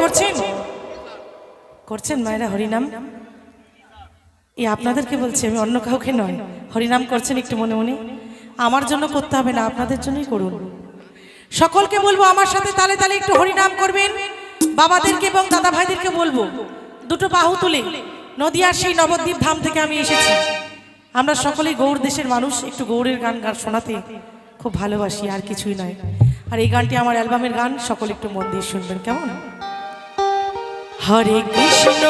করছেন? করছেন মায়েরা হরিনাম? এই আপনাদেরকে বলছি? আমি অন্য কাউকে নয়। হরিনাম করছেন একটু মনে মনে। আমার জন্য করতে হবে না, আপনাদের জন্যই করুন। সকলকে বলব আমার সাথে তালে তালে একটু হরিনাম করবেন। বাবাদেরকে এবং দাদা ভাইদেরকে বলব, দুটো বাহু তুলে নদিয়ার সেই নবদ্বীপ ধাম থেকে আমি এসেছি। আমরা সকলেই গৌড় দেশের মানুষ, একটু গৌড়ের গান গান শোনাতে খুব ভালোবাসি, আর কিছুই নয়। আর এই গানটি আমার অ্যালবামের গান, সকলে একটু মন দিয়ে শুনবেন, কেমন? হরে কৃষ্ণ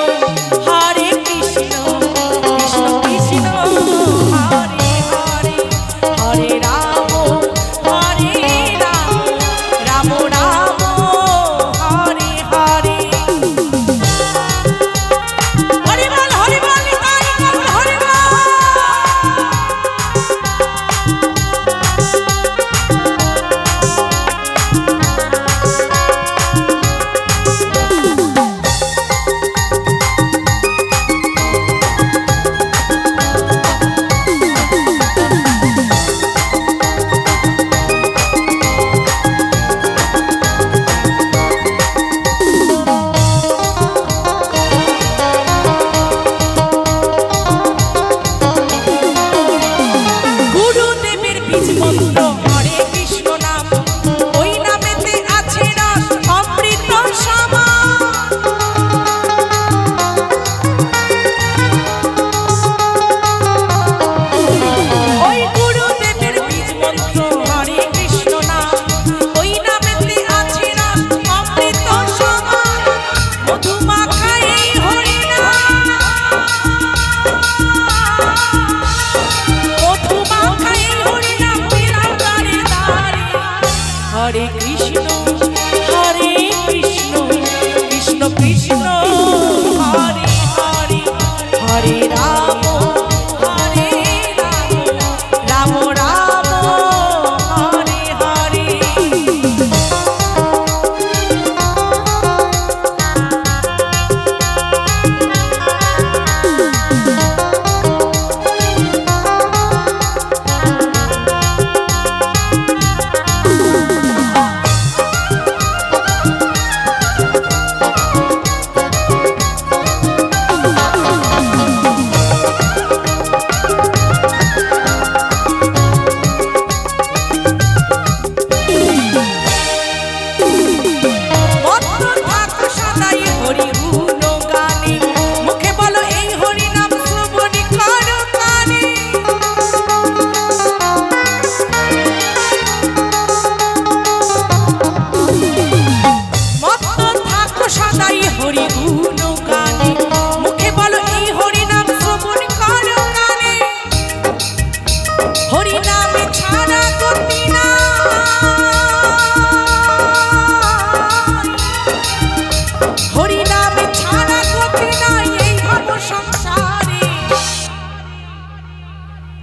হরে কৃষ্ণ। It's হরে কৃষ্ণ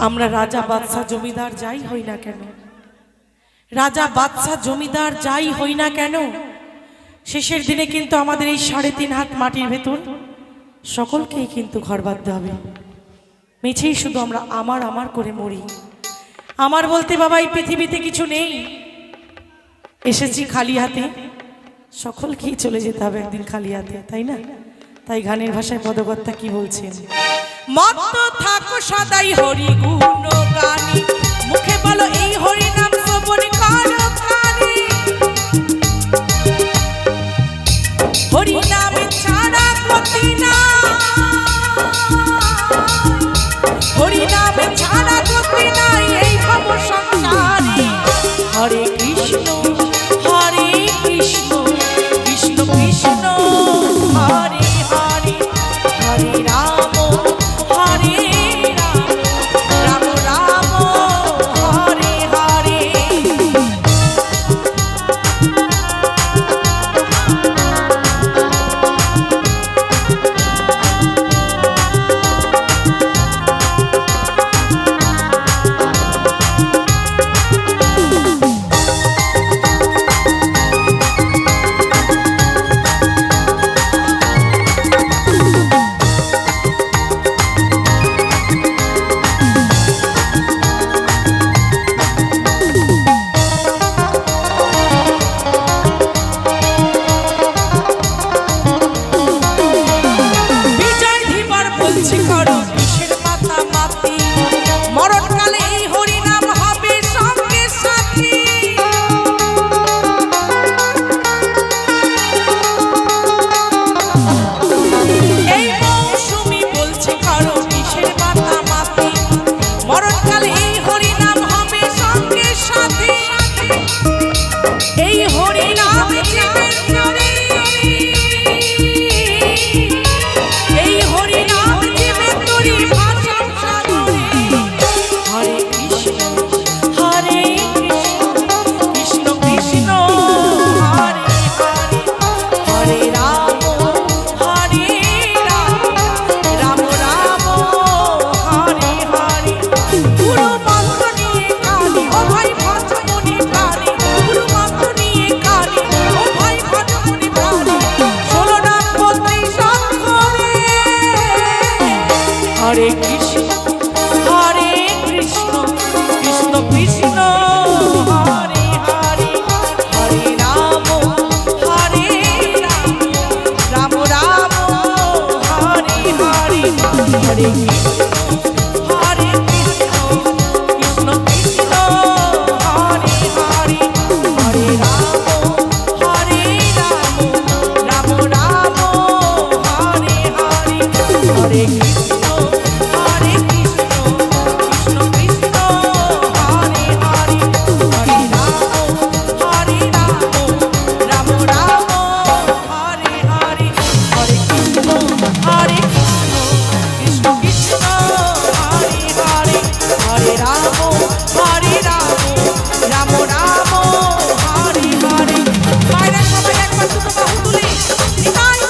আমরা রাজা বাদশাহ জমিদার যাই হই না কেন? রাজা বাদশাহ জমিদার যাই হই না কেন? শেষের দিনে কিন্তু আমাদের এই সাড়ে তিন হাত মাটির ভেতর সকলকেই কিন্তু ঘর বাঁধতে হবে। মেছেই শুধু আমরা আমার আমার করে মরি। আমার বলতে, বাবা, এই পৃথিবীতে কিছু নেই। এসেছি খালি হাতে। সকলকেই চলে যেতে হবে একদিন খালি হাতে, তাই না? তাই গানের ভাষায় পদকর্তা কি বলছেন? মত্ত থাকো সদাই হরি গুণ মুখে বলো এই হরি হরে কৃষ্ণ। দুটো